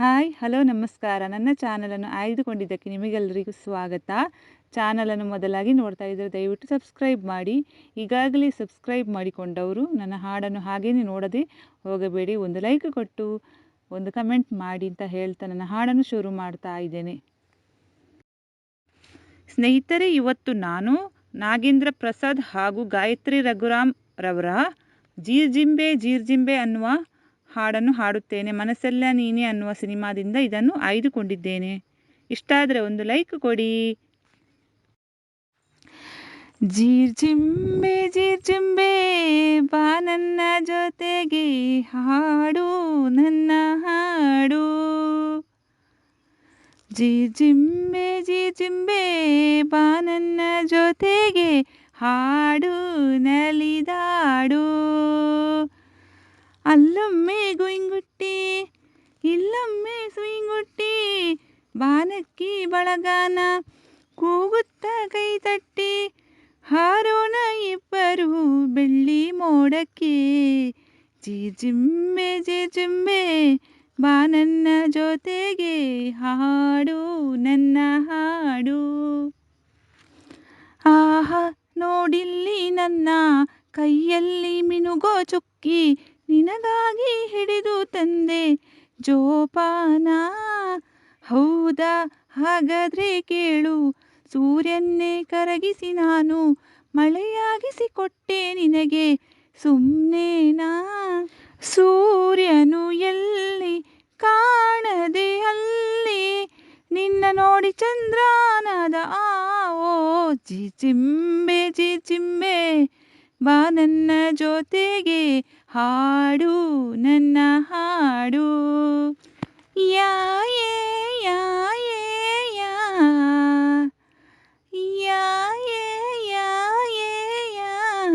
Hi hello ನಮಸ್ಕಾರ. ನನ್ನ ಚಾನಲನ್ನು ಆಯ್ದುಕೊಂಡಿದ್ದಕ್ಕೆ ನಿಮಗೆಲ್ಲರಿಗೂ ಸ್ವಾಗತ. ಚಾನಲನ್ನು ಮೊದಲಾಗಿ ನೋಡ್ತಾ ಇದ್ದರೆ ದಯವಿಟ್ಟು ಸಬ್ಸ್ಕ್ರೈಬ್ ಮಾಡಿ. ಈಗಾಗಲೇ ಸಬ್ಸ್ಕ್ರೈಬ್ ಮಾಡಿಕೊಂಡವರು ನನ್ನ ಹಾಡನ್ನು ಹಾಗೇನೆ ನೋಡದೆ ಹೋಗಬೇಡಿ. ಒಂದು ಲೈಕ್ ಕೊಟ್ಟು, ಒಂದು ಕಮೆಂಟ್ ಮಾಡಿ ಅಂತ ಹೇಳ್ತಾ ನನ್ನ ಹಾಡನ್ನು ಶುರು ಮಾಡ್ತಾ ಇದ್ದೇನೆ. ಸ್ನೇಹಿತರೆ, ಇವತ್ತು ನಾನು ನಾಗೇಂದ್ರ ಪ್ರಸಾದ್ ಹಾಗೂ ಗಾಯತ್ರಿ ರಘುರಾಮ್ ರವರ ಜೀರ್ಜಿಂಬೆ ಜೀರ್ಜಿಂಬೆ ಅನ್ನುವ ಹಾಡನ್ನು ಹಾಡುತ್ತೇನೆ. ಮನಸ್ಸೆಲ್ಲ ನೀನೆ ಅನ್ನುವ ಸಿನಿಮಾದಿಂದ ಇದನ್ನು ಆಯ್ದುಕೊಂಡಿದ್ದೇನೆ. ಇಷ್ಟ ಆದರೆ ಒಂದು ಲೈಕ್ ಕೊಡಿ. ಜೀರ್ಜಿಂಬೆ ಜೀರ್ಜಿಂಬೆ ಬಾ ನನ್ನ ಜೊತೆಗೆ ಹಾಡು, ನನ್ನ ಹಾಡು. ಜೀರ್ಜಿಂಬೆ ಜೀರ್ಜಿಂಬೆ ಬಾ ನನ್ನ ಜೊತೆಗೆ ಹಾಡು, ನಲಿದಾಡು. ಅಲ್ಲೊಮ್ಮೆ ಗುಯಿಂಗುಟ್ಟಿ ಇಲ್ಲೊಮ್ಮೆ ಸುಯಿಂಗುಟ್ಟಿ ಬಾನಕ್ಕಿ ಬಳಗಾನ, ಕೂಗುತ್ತ ಕೈ ತಟ್ಟಿ, ಹಾರೋಣ ಇಬ್ಬರು ಬೆಳ್ಳಿ ಮೋಡಕ್ಕೆ. ಜೀಜಿಂಬೆ ಜೀಜಿಂಬೆ ಬಾ ನನ್ನ ಜೊತೆಗೆ ಹಾಡು, ನನ್ನ ಹಾಡು. ಆಹ, ನೋಡಿಲ್ಲಿ ನನ್ನ ಕೈಯಲ್ಲಿ ಮಿನುಗೋ ಚುಕ್ಕಿ ನಿನಗಾಗಿ ಹಿಡಿದು ತಂದೆ ಜೋಪಾನ. ಹೌದಾ? ಹಾಗಾದ್ರೆ ಕೇಳು. ಸೂರ್ಯನ್ನೇ ಕರಗಿಸಿ ನಾನು ಮಳೆಯಾಗಿಸಿ ಕೊಟ್ಟೆ ನಿನಗೆ ಸುಮ್ಮನೇನಾ ಸೂರ್ಯನು ಎಲ್ಲಿ? ಕಾಣದೆ ಅಲ್ಲಿ. ನಿನ್ನ ನೋಡಿ ಚಂದ್ರನಾದ ಆ, ಓ ಜಿ ಚಿಂಬೆ ಜಿ ಚಿಂಬೆ ಬಾ ನನ್ನ ಜೊತೆಗೆ. ಹಾಡು, ನನ್ನ ಹಾಡು. ಯಾಯೇ ಯಾಯೇ ಯಾ, ಯೇ, ಯಾ. ಯಾ ಯಾ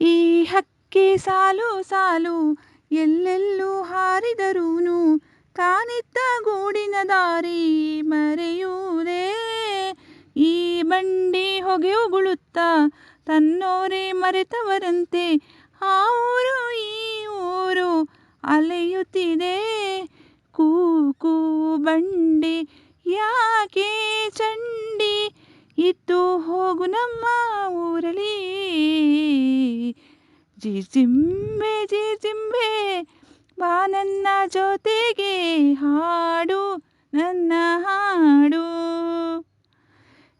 ಈ ಹಕ್ಕಿ ಸಾಲು ಸಾಲು, ಎಲ್ಲೆಲ್ಲೂ ಹಾರಿದರೂನು. ತಾನಿದ್ದ ಗೂಡಿನ ದಾರಿ ಮರೆಯುವುದೇ. ಈ ಬಂಡಿ ಹೊಗೆ ತನ್ನೋರೆ ತನ್ನೋರೇ ಮರೆತವರಂತೆ ಊರು ಈ ಊರು ಅಲೆಯುತ್ತಿದೆ. ಕೂಕು ಬಂಡಿ ಯಾಕೆ ಚಂಡಿ ಇತ್ತು ಹೋಗು ನಮ್ಮ ಊರಲ್ಲಿ. ಜಿ ಜಿಂಬೆ ಬಾ ನನ್ನ ಜೊತೆಗೆ ಹಾಡು, ನನ್ನ ಹಾಡು.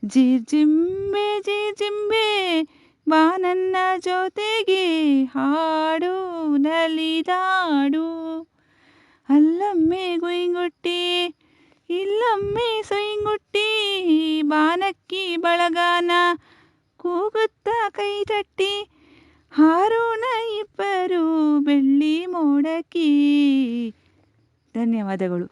ಜಿರ್ಜಿಂಬೆ ಜಿರ್ಜಿಂಬೆ ಬಾ ನನ್ನ ಜೊತೆಗೆ ಹಾಡು ನಲಿದಾಡು ಅಲ್ಲೊಮ್ಮೆ ಗುಯಿಂಗುಟ್ಟಿ ಇಲ್ಲೊಮ್ಮೆ ಸುಯಿಂಗುಟ್ಟಿ ಬಾನಕ್ಕಿ ಬಳಗಾನ ಕೂಗುತ್ತ ಕೈ ತಟ್ಟಿ. ಹಾರೋಣ ಇಬ್ಬರು ಬೆಳ್ಳಿ ಮೋಡಕ್ಕಿ. ಧನ್ಯವಾದಗಳು.